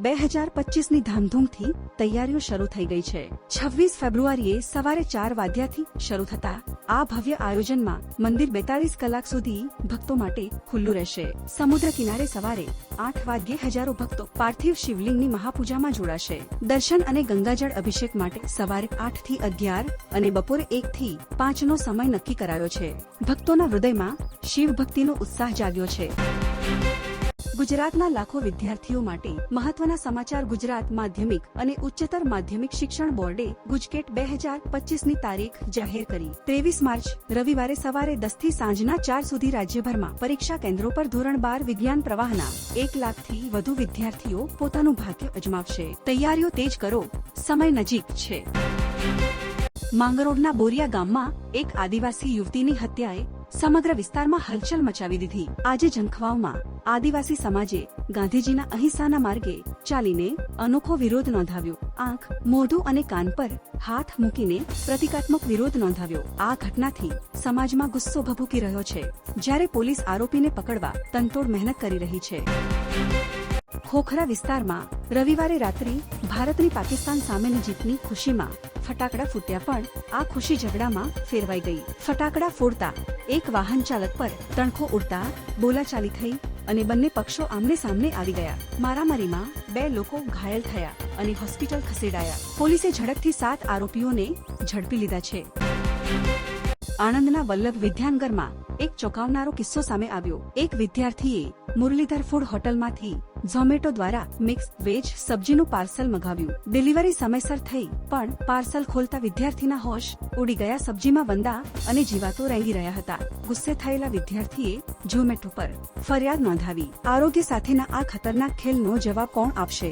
બે હજાર પચીસની ધામધૂમથી તૈયારીઓ શરૂ થઈ ગઈ છે. છવ્વીસ ફેબ્રુઆરીએ સવારે ચાર વાગ્યાથી શરૂ થતા આ ભવ્ય આયોજનમાં મંદિર બેતાલીસ કલાક સુધી ભક્તો માટે ખુલ્લું રહેશે. સમુદ્ર કિનારે સવારે આઠ વાગ્યે હજારો ભક્તો પાર્થિવ શિવલિંગની મહાપૂજામાં જોડાશે. દર્શન અને ગંગાજળ અભિષેક માટે સવારે આઠથી અગિયાર અને બપોરે એક થી પાંચનો સમય નક્કી કરાયો છે. ભક્તોના હૃદયમાં શિવ ભક્તિનો ઉત્સાહ જાગ્યો છે. ગુજરાતના લાખો વિદ્યાર્થીઓ માટે મહત્વના સમાચાર ગુજરાત માધ્યમિક અને ઉચ્ચતર માધ્યમિક શિક્ષણ બોર્ડે ગુજકેટ બે હજાર પચીસની તારીખ જાહેર કરી. ત્રેવીસ માર્ચ, રવિવારે સવારે દસથી સાંજના ચાર સુધી રાજ્યભરમાં પરીક્ષા કેન્દ્રો પર ધોરણ બાર વિજ્ઞાન પ્રવાહના એક લાખથી વધુ વિદ્યાર્થીઓ પોતાનું ભાગ્ય અજમાવશે. તૈયારીઓ તેજ કરો. સમય નજીક છે. માંગરોળના બોરિયા ગામમાં એક આદિવાસી યુવતીની હત્યાએ સમગ્ર વિસ્તારમાં હલચલ મચાવી દીધી. આજે જંખવાવમાં આદિવાસી સમાજે ગાંધીજીના અહિંસાના માર્ગે ચાલીને અનોખો વિરોધ નોંધાવ્યો. આંખ, મોઢું અને કાન પર હાથ મૂકીને પ્રતિકાત્મક વિરોધ નોંધાવ્યો. આ ઘટનાથી સમાજમાં ગુસ્સો ભભૂકી રહ્યો છે. જ્યારે પોલીસ આરોપીને પકડવા તંતોડ મહેનત કરી રહી છે. ખોખરા વિસ્તારમાં રવિવારે રાત્રે ભારતની પાકિસ્તાન સામેની જીતની ખુશીમાં ફટાકડા ફૂટ્યા પણ આ ખુશી ઝઘડામાં ફેરવાઈ ગઈ. ફટાકડા ફોડતા એક વાહન ચાલક પર તણખો ઉડતા બોલાચાલી થઈ અને બંને પક્ષો આમને સામને આવી ગયા. મારામારીમાં બે લોકો ઘાયલ થયા અને હોસ્પિટલ ખસેડાયા. પોલીસે ઝડપથી સાત આરોપીઓને ઝડપી લીધા છે. આણંદના વલ્લભ વિદ્યાનગરમાં એક ચોંકાવનારો કિસ્સો સામે આવ્યો. એક વિદ્યાર્થીએ મુરલીધર ફૂડ હોટલમાંથી ઝોમેટો દ્વારા મિક્સ વેજ સબ્જીનું પાર્સલ મગાવ્યું. ડિલિવરી સમયસર થઈ, પણ પાર્સલ ખોલતા વિદ્યાર્થીના હોશ ઉડી ગયા સબ્જીમાં વંદા અને જીવાતો રેંગી રહ્યા હતા. ગુસ્સે થયેલા વિદ્યાર્થીએ ઝોમેટો પર ફરિયાદ નોંધાવી. આરોગ્ય સાથેના આ ખતરનાક ખેલનો જવાબ કોણ આપશે?